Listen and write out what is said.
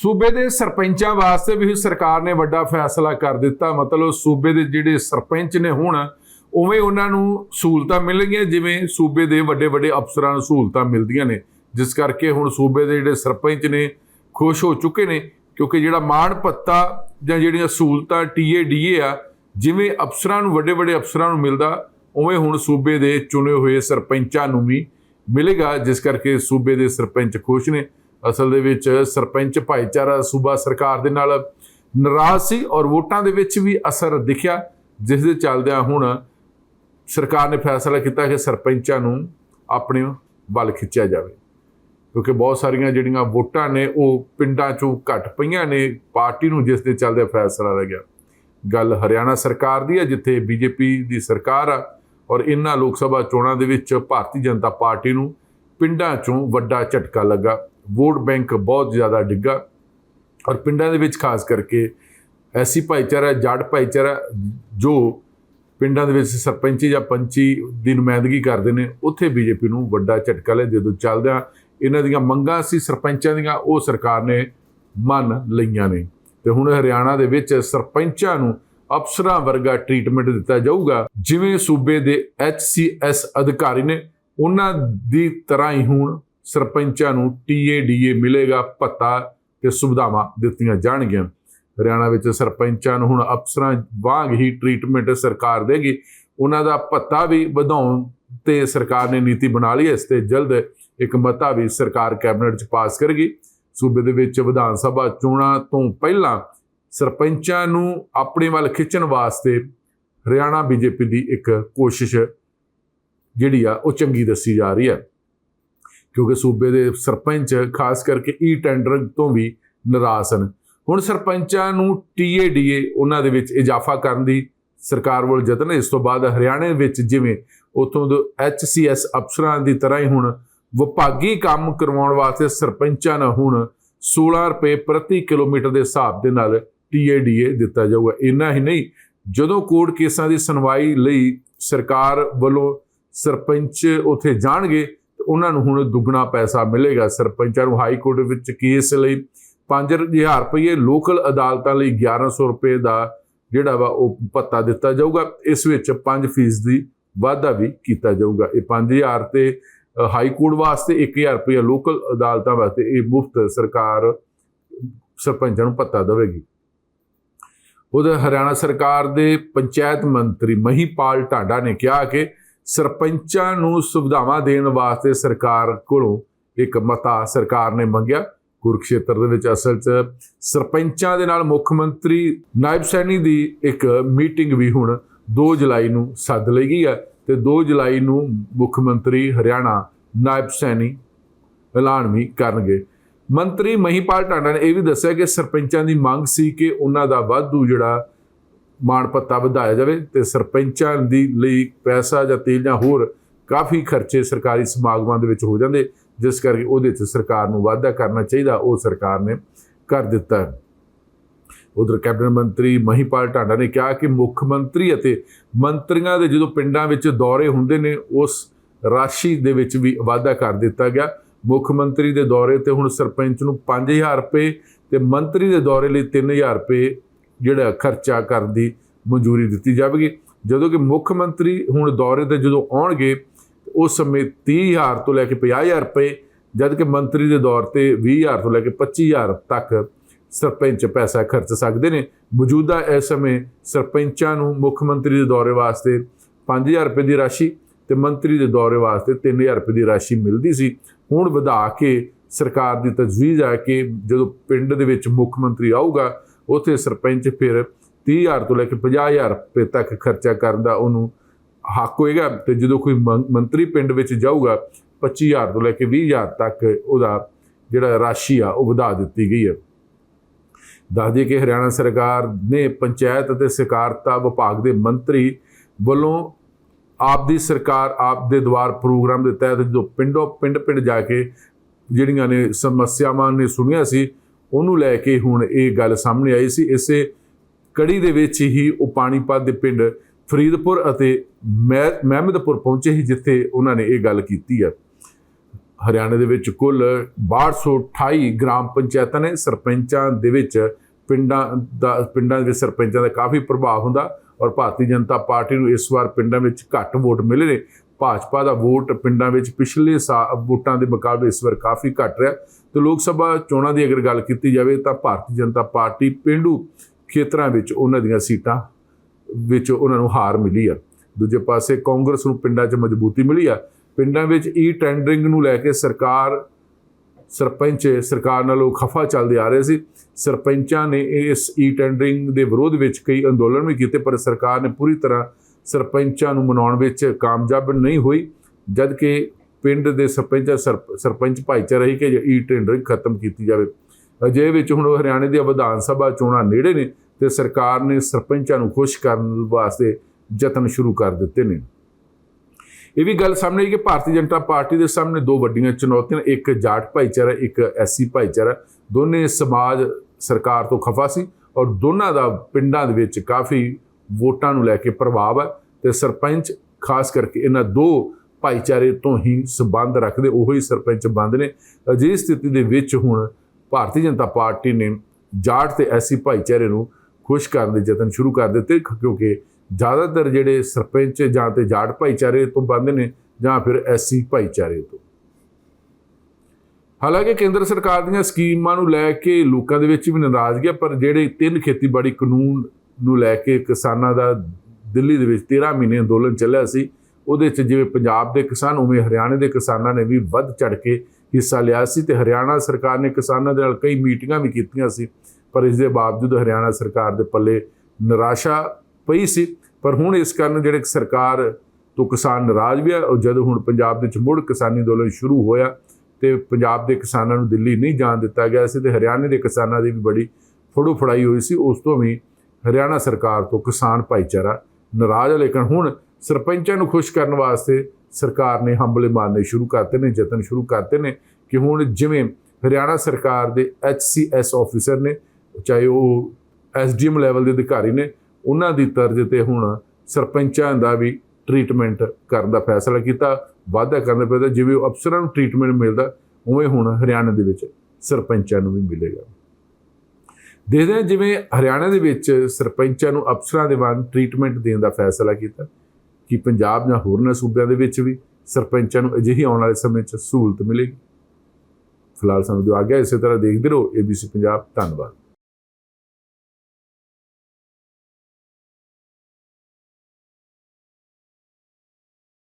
ਸੂਬੇ ਦੇ ਸਰਪੰਚਾਂ ਵਾਸਤੇ ਵੀ ਸਰਕਾਰ ਨੇ ਵੱਡਾ ਫੈਸਲਾ ਕਰ ਦਿੱਤਾ। ਮਤਲਬ ਸੂਬੇ ਦੇ ਜਿਹੜੇ ਸਰਪੰਚ ਨੇ ਹੁਣ, ਉਵੇਂ ਉਹਨਾਂ ਨੂੰ ਸਹੂਲਤਾਂ ਮਿਲਣਗੀਆਂ, ਜਿਵੇਂ ਸੂਬੇ ਦੇ ਵੱਡੇ ਵੱਡੇ ਅਫਸਰਾਂ ਨੂੰ ਸਹੂਲਤਾਂ ਮਿਲਦੀਆਂ ਨੇ। ਜਿਸ ਕਰਕੇ ਹੁਣ ਸੂਬੇ ਦੇ ਜਿਹੜੇ ਸਰਪੰਚ ਨੇ, ਖੁਸ਼ ਹੋ ਚੁੱਕੇ ਨੇ, ਕਿਉਂਕਿ ਜਿਹੜਾ ਮਾਣ ਭੱਤਾ ਜਾਂ ਜਿਹੜੀਆਂ ਸਹੂਲਤਾਂ ਟੀਏ ਡੀਏ ਆ, ਜਿਵੇਂ ਅਫਸਰਾਂ ਨੂੰ ਵੱਡੇ ਵੱਡੇ ਅਫਸਰਾਂ ਨੂੰ ਮਿਲਦਾ, ਉਵੇਂ ਹੁਣ ਸੂਬੇ ਦੇ ਚੁਣੇ ਹੋਏ ਸਰਪੰਚਾਂ ਨੂੰ ਵੀ ਮਿਲੇਗਾ। ਜਿਸ ਕਰਕੇ ਸੂਬੇ ਦੇ ਸਰਪੰਚ ਖੁਸ਼ ਨੇ। ਅਸਲ ਦੇ ਵਿੱਚ ਸਰਪੰਚ ਭਾਈਚਾਰਾ ਸੂਬਾ ਸਰਕਾਰ ਦੇ ਨਾਲ ਨਾਰਾਜ਼ ਸੀ ਔਰ ਵੋਟਾਂ ਦੇ ਵਿੱਚ ਵੀ ਅਸਰ ਦਿਖਿਆ, ਜਿਸ ਦੇ ਚੱਲਦਿਆਂ ਹੁਣ ਸਰਕਾਰ ਨੇ ਫੈਸਲਾ ਕੀਤਾ ਕਿ ਸਰਪੰਚਾਂ ਨੂੰ ਆਪਣੇ ਵੱਲ ਖਿੱਚਿਆ ਜਾਵੇ। ਕਿਉਂਕਿ ਬਹੁਤ ਸਾਰੀਆਂ ਜਿਹੜੀਆਂ ਵੋਟਾਂ ਨੇ, ਉਹ ਪਿੰਡਾਂ ਚੋਂ ਘਟ ਪਈਆਂ ਨੇ, ਪਾਰਟੀ ਨੂੰ ਜਿਸ ਦੇ ਚੱਲਦੇ ਫੈਸਲਾ ਲੱਗਿਆ ਗੱਲ ਹਰਿਆਣਾ ਸਰਕਾਰ ਦੀ ਹੈ, ਜਿੱਥੇ ਬੀਜੇਪੀ ਦੀ ਸਰਕਾਰ ਆ, ਔਰ ਇਹਨਾਂ ਲੋਕ ਸਭਾ ਚੋਣਾਂ ਦੇ ਵਿੱਚ ਭਾਰਤੀ ਜਨਤਾ ਪਾਰਟੀ ਨੂੰ ਪਿੰਡਾਂ ਚੋਂ ਵੱਡਾ ਝਟਕਾ ਲੱਗਾ। ਵੋਟ ਬੈਂਕ ਬਹੁਤ ਜ਼ਿਆਦਾ ਡਿੱਗਾ। ਔਰ ਪਿੰਡਾਂ ਦੇ ਵਿੱਚ ਖਾਸ ਕਰਕੇ ਐਸੀ ਭਾਈਚਾਰਾ, ਜੱਟ ਭਾਈਚਾਰਾ, ਜੋ ਪਿੰਡਾਂ ਦੇ ਵਿੱਚ ਸਰਪੰਚੀ ਜਾਂ ਪੰਚੀ ਦੀ ਨੁਮਾਇੰਦਗੀ ਕਰਦੇ ਨੇ, ਉੱਥੇ ਬੀਜੇਪੀ ਨੂੰ ਵੱਡਾ ਝਟਕਾ ਲੈ ਜਦੋਂ ਚੱਲਦਿਆਂ ਇਹਨਾਂ ਦੀਆਂ ਮੰਗਾਂ ਸੀ, ਸਰਪੰਚਾਂ ਦੀਆਂ, ਉਹ ਸਰਕਾਰ ਨੇ ਮੰਨ ਲਈਆਂ ਨੇ। ਤੇ ਹੁਣ ਹਰਿਆਣਾ ਦੇ ਵਿੱਚ ਸਰਪੰਚਾਂ ਨੂੰ ਅਫਸਰਾਂ ਵਰਗਾ ਟ੍ਰੀਟਮੈਂਟ ਦਿੱਤਾ ਜਾਊਗਾ, ਜਿਵੇਂ ਸੂਬੇ ਦੇ ਐਚਸੀਐਸ ਅਧਿਕਾਰੀ ਨੇ, ਉਹਨਾਂ ਦੀ ਤਰ੍ਹਾਂ ਹੀ ਹੁਣ ਸਰਪੰਚਾਂ ਨੂੰ ਟੀਏਡੀਏ ਮਿਲੇਗਾ, ਭੱਤਾ ਤੇ ਸੁਵਿਧਾਵਾਂ ਦਿੱਤੀਆਂ ਜਾਣਗੀਆਂ। ਹਰਿਆਣਾ ਵਿੱਚ ਸਰਪੰਚਾਂ ਨੂੰ ਹੁਣ ਅਫਸਰਾਂ ਵਾਂਗ ਹੀ ਟ੍ਰੀਟਮੈਂਟ ਸਰਕਾਰ ਦੇਗੀ। ਉਹਨਾਂ ਦਾ ਭੱਤਾ ਵੀ ਵਧਾਉਣ ਤੇ ਸਰਕਾਰ ਨੇ ਨੀਤੀ ਬਣਾ ਲਈ, ਇਸ ਤੇ ਜਲਦ ਇੱਕ ਮਤਾ ਵੀ ਸਰਕਾਰ ਕੈਬਨਿਟ 'ਚ ਪਾਸ ਕਰੇਗੀ। ਸੂਬੇ ਦੇ ਵਿੱਚ ਵਿਧਾਨ ਸਭਾ ਚੋਣਾਂ ਤੋਂ ਪਹਿਲਾਂ ਸਰਪੰਚਾਂ ਨੂੰ ਆਪਣੇ ਵੱਲ ਖਿੱਚਣ ਵਾਸਤੇ ਹਰਿਆਣਾ ਬੀਜੇਪੀ ਦੀ ਇੱਕ ਕੋਸ਼ਿਸ਼ ਜਿਹੜੀ ਆ, ਉਹ ਚੰਗੀ ਦੱਸੀ ਜਾ ਰਹੀ ਹੈ ਕਿਉਂਕਿ ਸੂਬੇ ਦੇ ਸਰਪੰਚ ਖਾਸ ਕਰਕੇ e ਈ ਟੈਂਡਰ ਤੋਂ ਵੀ ਨਾਰਾਜ਼ ਹਨ। ਹੁਣ ਸਰਪੰਚਾਂ ਨੂੰ ਟੀਏਡੀਏ ਉਹਨਾਂ ਦੇ ਵਿੱਚ ਇਜ਼ਾਫਾ ਕਰਨ ਦੀ ਸਰਕਾਰ ਵੱਲ ਯਤਨ ਇਸ ਤੋਂ ਬਾਅਦ ਹਰਿਆਣੇ ਵਿੱਚ ਜਿਵੇਂ ਉਥੋਂ ਦੇ ਐਚਸੀਐਸ ਅਫਸਰਾਂ ਦੀ ਤਰ੍ਹਾਂ ਹੀ ਹੁਣ ਵਿਭਾਗੀ ਕੰਮ ਕਰਵਾਉਣ ਵਾਸਤੇ ਸਰਪੰਚਾਂ ਨੂੰ ਹੁਣ 16 ਰੁਪਏ ਪ੍ਰਤੀ ਕਿਲੋਮੀਟਰ ਦੇ ਹਿਸਾਬ ਦੇ ਨਾਲ ਟੀਏਡੀਏ ਦਿੱਤਾ ਜਾਊਗਾ। ਇੰਨਾ ਹੀ ਨਹੀਂ, ਜਦੋਂ ਕੋਰਟ ਕੇਸਾਂ ਦੀ ਸੁਣਵਾਈ ਲਈ ਸਰਕਾਰ ਵੱਲੋਂ ਸਰਪੰਚ ਉੱਥੇ ਜਾਣਗੇ ਉਹਨਾਂ ਨੂੰ ਹੁਣ ਦੁੱਗਣਾ ਪੈਸਾ ਮਿਲੇਗਾ ਸਰਪੰਚਾਂ ਨੂੰ ਹਾਈ ਕੋਰਟ ਵਿੱਚ ਕੇਸ ਲਈ 5000 ਰੁਪਏ ਲੋਕਲ ਅਦਾਲਤਾਂ ਲਈ 1100 ਰੁਪਏ ਦਾ ਜਿਹੜਾ ਵਾ ਉਹ ਭੱਤਾ ਦਿੱਤਾ ਜਾਊਗਾ। ਇਸ ਵਿੱਚ 5% ਦੀ ਵਾਧਾ ਵੀ ਕੀਤਾ ਜਾਊਗਾ। ਇਹ 5000 ਤੇ ਹਾਈ ਕੋਰਟ ਵਾਸਤੇ 1000 ਰੁਪਏ ਲੋਕਲ ਅਦਾਲਤਾਂ ਵਾਸਤੇ ਇਹ ਮੁਫਤ ਸਰਕਾਰ ਸਰਪੰਚਾਂ ਨੂੰ ਭੱਤਾ ਦੇਵੇਗੀ। ਉਹਦੇ ਹਰਿਆਣਾ ਸਰਕਾਰ ਦੇ ਪੰਚਾਇਤ ਮੰਤਰੀ ਮਹੀਪਾਲ ਢਾਂਡਾ ਨੇ ਕਿਹਾ ਕਿ ਸਰਪੰਚਾਂ ਨੂੰ ਸੁਵਿਧਾਵਾਂ ਦੇਣ ਵਾਸਤੇ ਸਰਕਾਰ ਕੋਲੋਂ ਇੱਕ ਮਤਾ ਸਰਕਾਰ ਨੇ ਮੰਗਿਆ। ਕੁਰਕਸ਼ੇਤਰ ਦੇ ਵਿੱਚ ਅਸਲ 'ਚ ਸਰਪੰਚਾਂ ਦੇ ਨਾਲ ਮੁੱਖ ਮੰਤਰੀ ਨਾਇਬ ਸੈਣੀ ਦੀ ਇੱਕ ਮੀਟਿੰਗ ਵੀ ਹੁਣ 2 ਜੁਲਾਈ ਨੂੰ ਸੱਦ ਲਈ ਗਈ ਹੈ ਤੇ 2 ਜੁਲਾਈ ਨੂੰ ਮੁੱਖ ਮੰਤਰੀ ਹਰਿਆਣਾ ਨਾਇਬ ਸੈਣੀ ਐਲਾਨ ਵੀ ਕਰਨਗੇ। ਮੰਤਰੀ ਮਹੀਪਾਲ ਟਾਂਡਾ ਨੇ ਇਹ ਵੀ ਦੱਸਿਆ ਕਿ ਸਰਪੰਚਾਂ ਦੀ ਮੰਗ ਸੀ ਕਿ ਉਹਨਾਂ ਦਾ ਵਾਧੂ ਜਿਹੜਾ ਮਾਣ ਭੱਤਾ ਵਧਾਇਆ ਜਾਵੇ ਤੇ ਸਰਪੰਚਾਂ ਦੀ ਲਈ ਪੈਸਾ ਜਾਂ ਤੇਲ ਜਾਂ ਹੋਰ ਕਾਫੀ ਖਰਚੇ ਸਰਕਾਰੀ ਸਮਾਗਮਾਂ ਦੇ ਵਿੱਚ ਹੋ ਜਾਂਦੇ, ਜਿਸ ਕਰਕੇ ਉਹਦੇ 'ਚ ਸਰਕਾਰ ਨੂੰ ਵਾਧਾ ਕਰਨਾ ਚਾਹੀਦਾ, ਉਹ ਸਰਕਾਰ ਨੇ ਕਰ ਦਿੱਤਾ। ਹੈ ਉਧਰ ਕੈਬਨਿਟ ਮੰਤਰੀ ਮਹੀਪਾਲ ਢਾਂਡਾ ਨੇ ਕਿਹਾ ਕਿ ਮੁੱਖ ਮੰਤਰੀ ਅਤੇ ਮੰਤਰੀਆਂ ਦੇ ਜਦੋਂ ਪਿੰਡਾਂ ਵਿੱਚ ਦੌਰੇ ਹੁੰਦੇ ਨੇ, ਉਸ ਰਾਸ਼ੀ ਦੇ ਵਿੱਚ ਵੀ ਵਾਧਾ ਕਰ ਦਿੱਤਾ ਗਿਆ। ਮੁੱਖ ਮੰਤਰੀ ਦੇ ਦੌਰੇ ਤੇ ਹੁਣ ਸਰਪੰਚ ਨੂੰ 5000 ਰੁਪਏ ਤੇ ਮੰਤਰੀ ਦੇ ਦੌਰੇ ਲਈ 3000 ਰੁਪਏ ਜਿਹੜਾ ਖਰਚਾ ਕਰਨ ਦੀ ਮਨਜ਼ੂਰੀ ਦਿੱਤੀ ਜਾਵੇਗੀ। ਜਦੋਂ ਕਿ ਮੁੱਖ ਮੰਤਰੀ ਹੁਣ ਦੌਰੇ ਤੇ ਜਦੋਂ ਆਉਣਗੇ, ਉਸ ਸਮੇਂ 30000 ਤੋਂ ਲੈ ਕੇ 50000 ਰੁਪਏ, ਜਦ ਕਿ ਮੰਤਰੀ ਦੇ ਦੌਰ ਤੇ 20000 ਤੋਂ ਲੈ ਕੇ 25000 ਤੱਕ ਸਰਪੰਚ ਪੈਸਾ ਖਰਚ ਸਕਦੇ ਨੇ। ਮੌਜੂਦਾ ਇਸ ਸਮੇਂ ਸਰਪੰਚਾਂ ਨੂੰ ਮੁੱਖ ਮੰਤਰੀ ਦੇ ਦੌਰੇ ਵਾਸਤੇ 5000 ਰੁਪਏ ਦੀ ਰਾਸ਼ੀ ਤੇ ਮੰਤਰੀ ਦੇ ਦੌਰੇ ਵਾਸਤੇ 3000 ਰੁਪਏ ਦੀ ਰਾਸ਼ੀ ਮਿਲਦੀ ਸੀ। ਹੁਣ ਵਧਾ ਕੇ ਸਰਕਾਰ ਦੀ ਤਜਵੀਜ਼ ਆ ਕਿ ਜਦੋਂ ਪਿੰਡ ਦੇ ਵਿੱਚ ਮੁੱਖ ਮੰਤਰੀ ਆਊਗਾ ਉੱਥੇ ਸਰਪੰਚ ਫਿਰ 30000 ਤੋਂ ਲੈ ਕੇ 50000 ਰੁਪਏ ਤੱਕ ਖਰਚਾ ਕਰਨ ਦਾ ਉਹਨੂੰ ਹੱਕ ਹੋਏਗਾ ਤੇ ਜਦੋਂ ਕੋਈ ਮੰ- ਮੰਤਰੀ ਪਿੰਡ ਵਿੱਚ ਜਾਊਗਾ 25000 ਤੋਂ ਲੈ ਕੇ 20000 ਤੱਕ ਉਹਦਾ ਜਿਹੜਾ ਰਾਸ਼ੀ ਆ, ਉਹ ਵਧਾ ਦਿੱਤੀ ਗਈ ਹੈ। ਦੱਸ ਦਈਏ ਕਿ ਹਰਿਆਣਾ ਸਰਕਾਰ ਨੇ ਪੰਚਾਇਤ ਅਤੇ ਸਹਿਕਾਰਤਾ ਵਿਭਾਗ ਦੇ ਮੰਤਰੀ ਵੱਲੋਂ ਆਪ ਦੀ ਸਰਕਾਰ ਆਪ ਦੇ ਦੁਆਰ ਪ੍ਰੋਗਰਾਮ ਦੇ ਤਹਿਤ ਜੋ ਪਿੰਡੋਂ ਪਿੰਡ ਪਿੰਡ ਜਾ ਕੇ ਜਿਹੜੀਆਂ ਨੇ ਸਮੱਸਿਆਵਾਂ ਨੇ ਸੁਣੀਆਂ ਸੀ ਉਹਨੂੰ ਲੈ ਕੇ ਹੁਣ ਇਹ ਗੱਲ ਸਾਹਮਣੇ ਆਈ ਸੀ। ਇਸੇ ਕੜੀ ਦੇ ਵਿੱਚ ਹੀ ਉਹ ਪਾਣੀਪਤ ਦੇ ਪਿੰਡ ਫਰੀਦਪੁਰ ਅਤੇ ਮਹਿ- ਮਹਿਮਦਪੁਰ ਪਹੁੰਚੇ ਸੀ, ਜਿੱਥੇ ਉਹਨਾਂ ਨੇ ਇਹ ਗੱਲ ਕੀਤੀ ਹੈ ਹਰਿਆਣਾ ਦੇ ਵਿੱਚ ਕੁੱਲ 6228 ਗ੍ਰਾਮ ਪੰਚਾਇਤਾਂ ਨੇ। ਸਰਪੰਚਾਂ ਦੇ ਵਿੱਚ ਪਿੰਡਾਂ ਦਾ, ਪਿੰਡਾਂ ਦੇ ਵਿੱਚ ਸਰਪੰਚਾਂ ਦਾ ਕਾਫੀ ਪ੍ਰਭਾਵ ਹੁੰਦਾ ਔਰ ਭਾਰਤੀ ਜਨਤਾ ਪਾਰਟੀ ਨੂੰ ਇਸ ਵਾਰ ਪਿੰਡਾਂ ਵਿੱਚ ਘੱਟ ਵੋਟ ਮਿਲੇ ਨੇ। ਭਾਜਪਾ ਦਾ ਵੋਟ ਪਿੰਡਾਂ ਵਿੱਚ ਪਿਛਲੇ ਸਾਲ ਵੋਟਾਂ ਦੇ ਮੁਕਾਬਲੇ ਇਸ ਵਾਰ ਕਾਫੀ ਘੱਟ ਰਿਹਾ। ਤੇ ਲੋਕ ਸਭਾ ਚੋਣਾਂ ਦੀ ਅਗਰ ਗੱਲ ਕੀਤੀ ਜਾਵੇ ਤਾਂ ਭਾਰਤੀ ਜਨਤਾ ਪਾਰਟੀ ਪਿੰਡੂ ਖੇਤਰਾਂ ਵਿੱਚ ਉਹਨਾਂ ਦੀਆਂ ਸੀਟਾਂ ਵਿੱਚ ਉਹਨਾਂ ਨੂੰ ਹਾਰ ਮਿਲੀ ਆ। ਦੂਜੇ ਪਾਸੇ ਕਾਂਗਰਸ ਨੂੰ ਪਿੰਡਾਂ 'ਚ ਮਜ਼ਬੂਤੀ ਮਿਲੀ ਆ। ਪਿੰਡਾਂ ਵਿੱਚ ਈ ਟੈਂਡਰਿੰਗ ਨੂੰ ਲੈ ਕੇ ਸਰਕਾਰ, ਸਰਪੰਚ, ਸਰਕਾਰ ਨਾਲੋਂ ਖਫਾ ਚੱਲਦੇ ਆ ਰਹੇ ਸੀ। ਸਰਪੰਚਾਂ ਨੇ ਇਸ ਈ ਟੈਂਡਰਿੰਗ ਦੇ ਵਿਰੋਧ ਵਿੱਚ ਕਈ ਅੰਦੋਲਨ ਵੀ ਕੀਤੇ, ਪਰ ਸਰਕਾਰ ਨੇ ਪੂਰੀ ਤਰ੍ਹਾਂ ਸਰਪੰਚਾਂ ਨੂੰ ਮਨਾਉਣ ਵਿੱਚ ਕਾਮਯਾਬ ਨਹੀਂ ਹੋਈ ਜਦ ਕਿ ਪਿੰਡ ਦੇ ਸਰਪੰਚ, ਸਰਪ- ਸਰਪੰਚ ਭਾਈਚਾਰਾ ਹੀ ਕਿ ਈ ਟੈਂਡਰਿੰਗ ਖਤਮ ਕੀਤੀ ਜਾਵੇ। ਅਜੇ ਵਿੱਚ ਹੁਣ ਹਰਿਆਣੇ ਦੀਆਂ ਵਿਧਾਨ ਸਭਾ ਚੋਣਾਂ ਨੇੜੇ ਨੇ ਤੇ ਸਰਕਾਰ ਨੇ ਸਰਪੰਚਾਂ ਨੂੰ ਖੁਸ਼ ਕਰਨ ਵਾਸਤੇ ਯਤਨ ਸ਼ੁਰੂ ਕਰ ਦਿੱਤੇ ਨੇ। ਇਹ ਵੀ ਗੱਲ ਸਾਹਮਣੇ ਆਈ ਕਿ ਭਾਰਤੀ ਜਨਤਾ ਪਾਰਟੀ ਦੇ ਸਾਹਮਣੇ ਦੋ ਵੱਡੀਆਂ ਚੁਣੌਤੀਆਂ ਇੱਕ ਜਾਟ ਭਾਈਚਾਰਾ, ਇੱਕ ਐਸਸੀ ਭਾਈਚਾਰਾ। ਦੋਨੇ ਸਮਾਜ ਸਰਕਾਰ ਤੋਂ ਖਫਾ ਸੀ ਔਰ ਦੋਨਾਂ ਦਾ ਪਿੰਡਾਂ ਦੇ ਵਿੱਚ ਕਾਫੀ ਵੋਟਾਂ ਨੂੰ ਲੈ ਕੇ ਪ੍ਰਭਾਵ ਹੈ ਤੇ ਸਰਪੰਚ, ਖਾਸ ਕਰਕੇ ਇਹਨਾਂ ਦੋ ਭਾਈਚਾਰੇ ਤੋਂ ਹੀ ਸਬੰਧ ਰੱਖਦੇ, ਉਹੋ ਹੀ ਸਰਪੰਚ ਬੰਦ ਨੇ। ਅਜਿਹੀ ਸਥਿਤੀ ਦੇ ਵਿੱਚ ਹੁਣ ਭਾਰਤੀ ਜਨਤਾ ਪਾਰਟੀ ਨੇ ਜਾਟ ਤੇ ਐਸੀ ਭਾਈਚਾਰੇ ਨੂੰ ਖੁਸ਼ ਕਰਨ ਦੇ ਯਤਨ ਸ਼ੁਰੂ ਕਰ ਦਿੱਤੇ, ਕਿਉਂਕਿ ਜ਼ਿਆਦਾਤਰ ਜਿਹੜੇ ਸਰਪੰਚ ਜਾਂ ਤੇ ਜਾਟ ਭਾਈਚਾਰੇ ਤੋਂ ਬੰਦ ਨੇ ਜਾਂ ਫਿਰ ਐਸੀ ਭਾਈਚਾਰੇ ਤੋਂ। ਹਾਲਾਂਕਿ ਕੇਂਦਰ ਸਰਕਾਰ ਦੀਆਂ ਸਕੀਮਾਂ ਨੂੰ ਲੈ ਕੇ ਲੋਕਾਂ ਦੇ ਵਿੱਚ ਵੀ ਨਾਰਾਜ਼ਗੀ ਹੈ, ਪਰ ਜਿਹੜੇ ਤਿੰਨ ਖੇਤੀਬਾੜੀ ਕਾਨੂੰਨ ਨੂੰ ਲੈ ਕੇ ਕਿਸਾਨਾਂ ਦਾ ਦਿੱਲੀ ਦੇ ਵਿੱਚ 13 ਮਹੀਨੇ ਅੰਦੋਲਨ ਚੱਲਿਆ ਸੀ। ਉਹਦੇ 'ਚ ਜਿਵੇਂ ਪੰਜਾਬ ਦੇ ਕਿਸਾਨ, ਉਵੇਂ ਹਰਿਆਣੇ ਦੇ ਕਿਸਾਨਾਂ ਨੇ ਵੀ ਵੱਧ ਚੜ ਕੇ ਹਿੱਸਾ ਲਿਆ ਸੀ ਤੇ ਹਰਿਆਣਾ ਸਰਕਾਰ ਨੇ ਕਿਸਾਨਾਂ ਦੇ ਨਾਲ ਕਈ ਮੀਟਿੰਗਾਂ ਵੀ ਕੀਤੀਆਂ ਸੀ, ਪਰ ਇਸ ਦੇ ਬਾਵਜੂਦ ਹਰਿਆਣਾ ਸਰਕਾਰ ਦੇ ਪੱਲੇ ਨਿਰਾਸ਼ਾ ਪਈ ਸੀ। ਪਰ ਹੁਣ ਇਸ ਕਾਰਨ ਜਿਹੜੇ ਸਰਕਾਰ ਤੋਂ ਕਿਸਾਨ ਨਾਰਾਜ਼ ਵੀ ਆ ਜਦੋਂ ਹੁਣ ਪੰਜਾਬ ਦੇ ਵਿੱਚ ਮੁੜ ਕਿਸਾਨੀ ਅੰਦੋਲਨ ਸ਼ੁਰੂ ਹੋਇਆ ਤੇ ਪੰਜਾਬ ਦੇ ਕਿਸਾਨਾਂ ਨੂੰ ਦਿੱਲੀ ਨਹੀਂ ਜਾਣ ਦਿੱਤਾ ਗਿਆ ਸੀ ਤੇ ਹਰਿਆਣੇ ਦੇ ਕਿਸਾਨਾਂ ਦੀ ਵੀ ਬੜੀ ਫੜੋ ਫੜਾਈ ਹੋਈ ਸੀ, ਉਸ ਤੋਂ ਵੀ ਹਰਿਆਣਾ ਸਰਕਾਰ ਤੋਂ ਕਿਸਾਨ ਭਾਈਚਾਰਾ ਨਾਰਾਜ਼ ਹੈ ਲੇਕਿਨ ਹੁਣ ਸਰਪੰਚਾਂ ਨੂੰ ਖੁਸ਼ ਕਰਨ ਵਾਸਤੇ ਸਰਕਾਰ ਨੇ ਹੰਬਲੇ ਮਾਰਨੇ ਸ਼ੁਰੂ ਕਰਤੇ ਨੇ, ਯਤਨ ਸ਼ੁਰੂ ਕਰਤੇ ਨੇ ਕਿ ਹੁਣ ਜਿਵੇਂ ਹਰਿਆਣਾ ਸਰਕਾਰ ਦੇ ਐਚਸੀਐਸ ਆਫੀਸਰ ਨੇ, ਚਾਹੇ ਉਹ ਐਸਡੀਐਮ ਲੈਵਲ ਦੇ ਅਧਿਕਾਰੀ ਨੇ, ਉਹਨਾਂ ਦੀ ਤਰਜ਼ ਤੇ ਹੁਣ ਸਰਪੰਚਾਂ ਦਾ ਵੀ ਟ੍ਰੀਟਮੈਂਟ ਕਰਨ ਦਾ ਫੈਸਲਾ ਕੀਤਾ, ਵਾਅਦਾ ਕਰਨ ਦਾ ਪਿਆ ਜਿਵੇਂ ਅਫਸਰਾਂ ਨੂੰ ਟ੍ਰੀਟਮੈਂਟ ਮਿਲਦਾ, ਉਵੇਂ ਹੁਣ ਹਰਿਆਣਾ ਦੇ ਵਿੱਚ ਸਰਪੰਚਾਂ ਨੂੰ ਵੀ ਮਿਲੇਗਾ। ਦੇਖਦੇ ਹਾਂ ਜਿਵੇਂ ਹਰਿਆਣਾ ਦੇ ਵਿੱਚ ਸਰਪੰਚਾਂ ਨੂੰ ਅਫਸਰਾਂ ਦੇ ਵਾਂਗ ਟ੍ਰੀਟਮੈਂਟ ਦੇਣ ਦਾ ਫੈਸਲਾ ਕੀਤਾ, ਕਿ ਪੰਜਾਬ ਜਾਂ ਹੋਰਨਾਂ ਸੂਬਿਆਂ ਦੇ ਵਿੱਚ ਵੀ ਸਰਪੰਚਾਂ ਨੂੰ ਅਜਿਹੀ ਆਉਣ ਵਾਲੇ ਸਮੇਂ 'ਚ ਸਹੂਲਤ ਮਿਲੇਗੀ। ਫਿਲਹਾਲ ਸਾਨੂੰ ਜੋ ਆ ਇਸੇ ਤਰ੍ਹਾਂ ਦੇਖਦੇ ਰਹੋ ABC ਪੰਜਾਬ, ਧੰਨਵਾਦ।